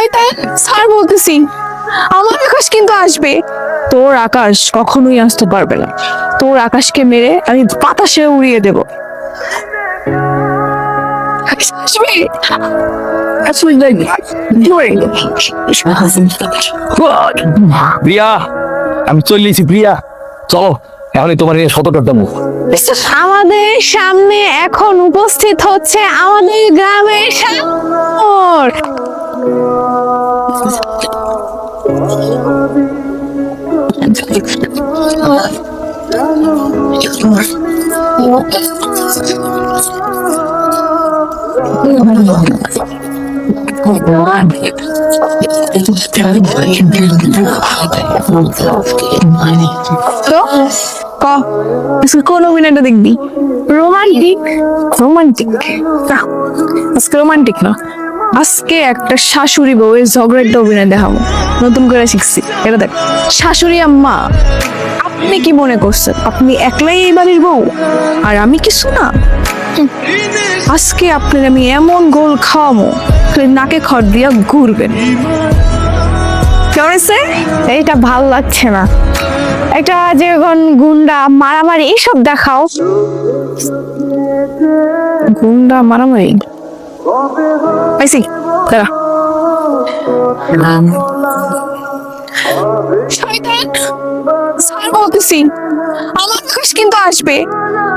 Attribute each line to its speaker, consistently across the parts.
Speaker 1: শয়তান স্যার বলতেছি আমার আকাশ কিন্তু আসবে। তোর আকাশ কখনোই আসতে পারবে না। তোর আকাশকে মেরে আমি বাতাসে উড়িয়ে দেব। আসবে?
Speaker 2: প্রিয়া আমি চলেছি প্রিয়া। চলো এখনই তোমার নিয়ে শতটার দাম
Speaker 1: আমাদের সামনে এখন উপস্থিত হচ্ছে আমাদের গ্রামের আজকে কোন অভিনয়টা দেখবি রোমান্টিক রোমান্টিক আজকে রোমান্টিক না আজকে একটা শাশুড়ি বউয়ের ঝগড়া একটা অভিনয় দেখাবো। নতুন করে শিখছি। এটা দেখ শাশুড়ি আম্মা আপনি কি মনে করছেন? আপনি একলাই এই বাড়ির বউ? আর আমি কিছু না। আজকে আপনার আমি এমন গোল খাওয়াবো নাকে খড় দিয়া ঘুরবেন। কেমন এইটা ভালো লাগছে না। এটা যেরকম গুন্ডা মারামারি এইসব দেখাও। গুন্ডা মারামারি? পাইছি দাঁড়া শয়তান স্যার বলতেছি। আমার আকাশ কিন্তু আসবে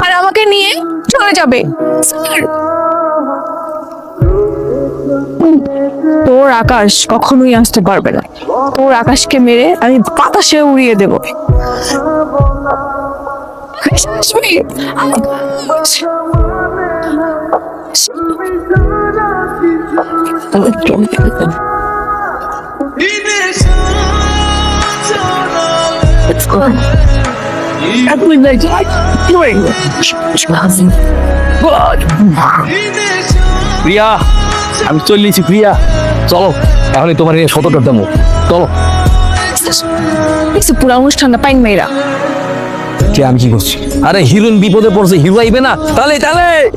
Speaker 1: আর আমাকে নিয়ে চলে যাবে। স্যার। তোর আকাশ কখনোই আসতে পারবে না। তোর আকাশকে মেরে আমি বাতাসে উড়িয়ে দেব। আকাশ। আসবে আকাশ।
Speaker 2: প্রিয়া আমি চলেছি প্রিয়া। চলো এখনই তোমার নিয়ে শতটার দাম। চলো।
Speaker 1: দেখছি পুরা অনুষ্ঠানটা পাইন মেয়েরা
Speaker 2: কে আমি কি করছি? আরে হিরোইন বিপদে পড়ছে হিরো আইবে না? তাহলে তাহলে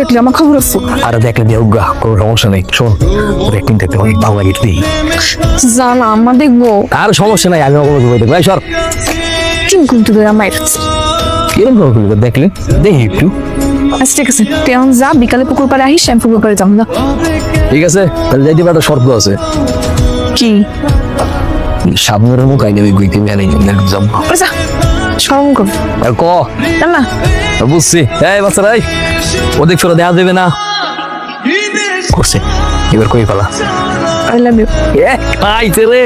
Speaker 1: দেখলে আমার খবর আছে।
Speaker 2: আরে দেখলে দেহ গা কোনো সমস্যা নেই। শোন তোর অ্যাক্টিং দেখতে অনেক ভালো লাগে তুই
Speaker 1: জানা আমা দেখব।
Speaker 2: আর সমস্যা নাই আমি অবগত দেখব। সর।
Speaker 1: চুপ কিন্তু আমার
Speaker 2: কিরম ভাবে দেখলে? দেখি একটু।
Speaker 1: আচ্ছা ঠিক আছে তুই এখন যা বিকালে পুকুর পাড়ে আহিস আমি পুকুর পাড়ে যাব না
Speaker 2: ঠিক আছে তাহলে যাইতে একটা শর্ত আছে।
Speaker 1: কি?
Speaker 2: সামনের মুখ আইনে গুইতে যাব।
Speaker 1: যা। সরম কর
Speaker 2: ক?
Speaker 1: না
Speaker 2: বুঝছি। এই বাচ্চারা এই ওদিক ফেরত দেওয়া দেবে না। করছে। এবার কই পালা?
Speaker 1: আই লাভ ইউ
Speaker 2: আইছে রে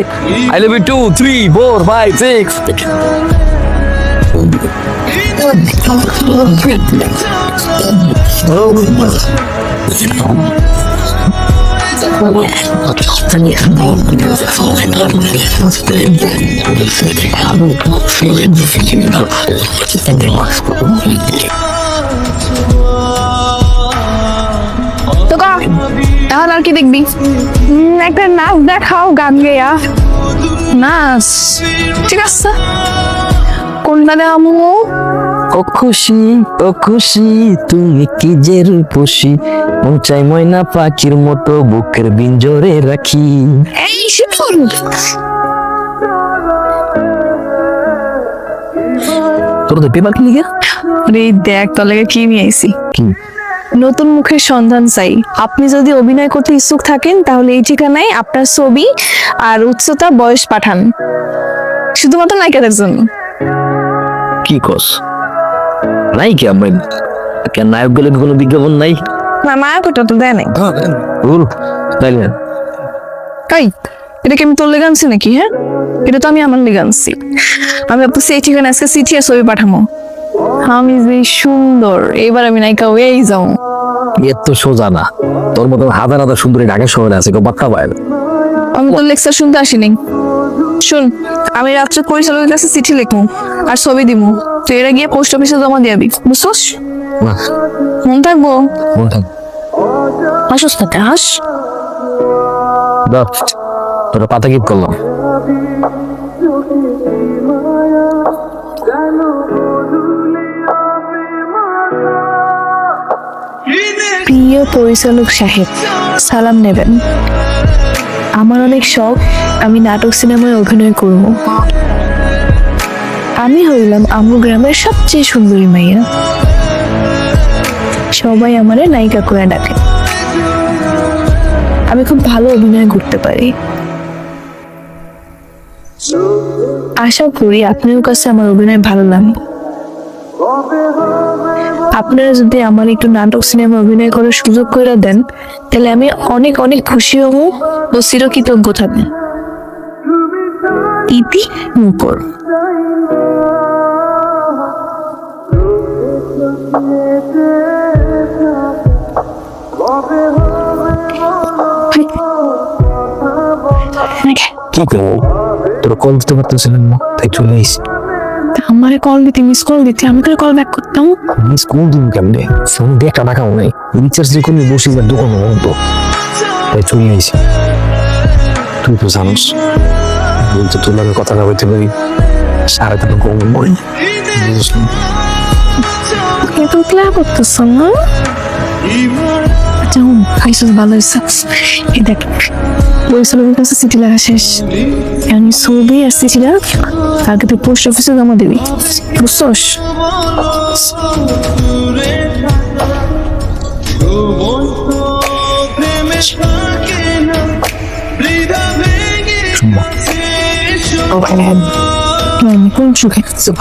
Speaker 2: I love you two three four five six
Speaker 1: ক এখন আর কি দেখবি? একটা নাচ দেখাও গান গেয়া। নাচ? ঠিক আছে। কোনটা দেখামু?
Speaker 2: ও খুশি ও খুশি তুমি কি যে রূপসী? মন চাই ময়না পাখির মতো বুকের বিঞ্জরে রাখি।
Speaker 1: এই শিবন
Speaker 2: তোর তো পেপার কি লিখে
Speaker 1: রে দেখ তোর লাগে কি নিয়ে আইছি?
Speaker 2: কি?
Speaker 1: নতুন মুখের সন্ধান চাই। আপনি যদি অভিনয় করতে ইচ্ছুক থাকেন তাহলে এই ঠিকানায় আপনার ছবি আর উচ্চতা বয়স পাঠান। শুধুমাত্র নায়িকাদের জন্য।
Speaker 2: কি কস? নাই কি আমার কেন নায়ক গেলে কোনো বিজ্ঞাপন নাই?
Speaker 1: না নায়ক ওটা তো দেয় নাই।
Speaker 2: ওর তাইলে
Speaker 1: কাই? এটা কি আমি তোর লেগে আনছি নাকি হ্যাঁ? এটা তো আমি আমার লেগে আনছি। আমি ভাবতেছি এই ঠিকানা আজকে চিঠি আর ছবি পাঠামো। আমি যে সুন্দর এবার আমি নায়িকা হয়েই যাও
Speaker 2: এর তো সোজা না। তোর মতো হাজার হাজার সুন্দরী ঢাকা শহরে আছে কেউ বার্তা পায়
Speaker 1: আমি তোর লেকচার শুনতে আসিনি। শুন আমি রাত্রে পরিচালকের কাছে চিঠি লিখব আর ছবি দিব। তুই এরা গিয়ে পোস্ট অফিসে জমা দিয়াবি বুঝছস? মন থাকব?
Speaker 2: মনে থাক।
Speaker 1: হাসস না কে? হাস
Speaker 2: তোরা পাতা কিপ করলাম।
Speaker 1: প্রিয় পরিচালক সাহেব সালাম নেবেন। আমার অনেক শখ, আমি নাটক সিনেমায় অভিনয় করব। আমি হইলাম আমু গ্রামের সবচেয়ে সুন্দরী মাইয়া। সবাই আমারে নায়িকা করে ডাকে। আমি খুব ভালো অভিনয় করতে পারি। আশা করি আপনার কাছে আমার অভিনয় ভালো লাগে আপনারা যদি আমার একটু নাটক সিনেমা অভিনয় করার সুযোগ করে দেন, তাহলে আমি অনেক অনেক খুশি হব ও চিরকৃতজ্ঞ থাকব। ইতি মুকর
Speaker 2: কি করব? তোর কল দিতে পারতেছিলাম না, তাই চলে এসেছি
Speaker 1: আমারে কল দিতে মিস কল দিতে আমি করে কল ব্যাক করতাম।
Speaker 2: মিস স্কুল দিন কেমনে? ফোন দিয়ে একটা টাকাও নেই। রিচার্জ দিয়ে করলে বসে যার দোকান বন্ধ। তাই চলে আইছি। তুই তো জানোস বলতে তোর লাগে কথা না বলতে পারি সারা দিন কম মরে বুঝিস না?
Speaker 1: এত ক্লা করতেছ না? আচ্ছা হুম খাইছিস ভালো হয়েছে এই দেখ। পরিচালকের কাছে চিঠি লেখা শেষ। এখন ছবি আর চিঠিটা কালকে তুই পোস্ট অফিসে জমা দিবি। বুঝছস?
Speaker 2: হ্যাঁ।
Speaker 1: হ্যাঁ, কোন সুখে সুখ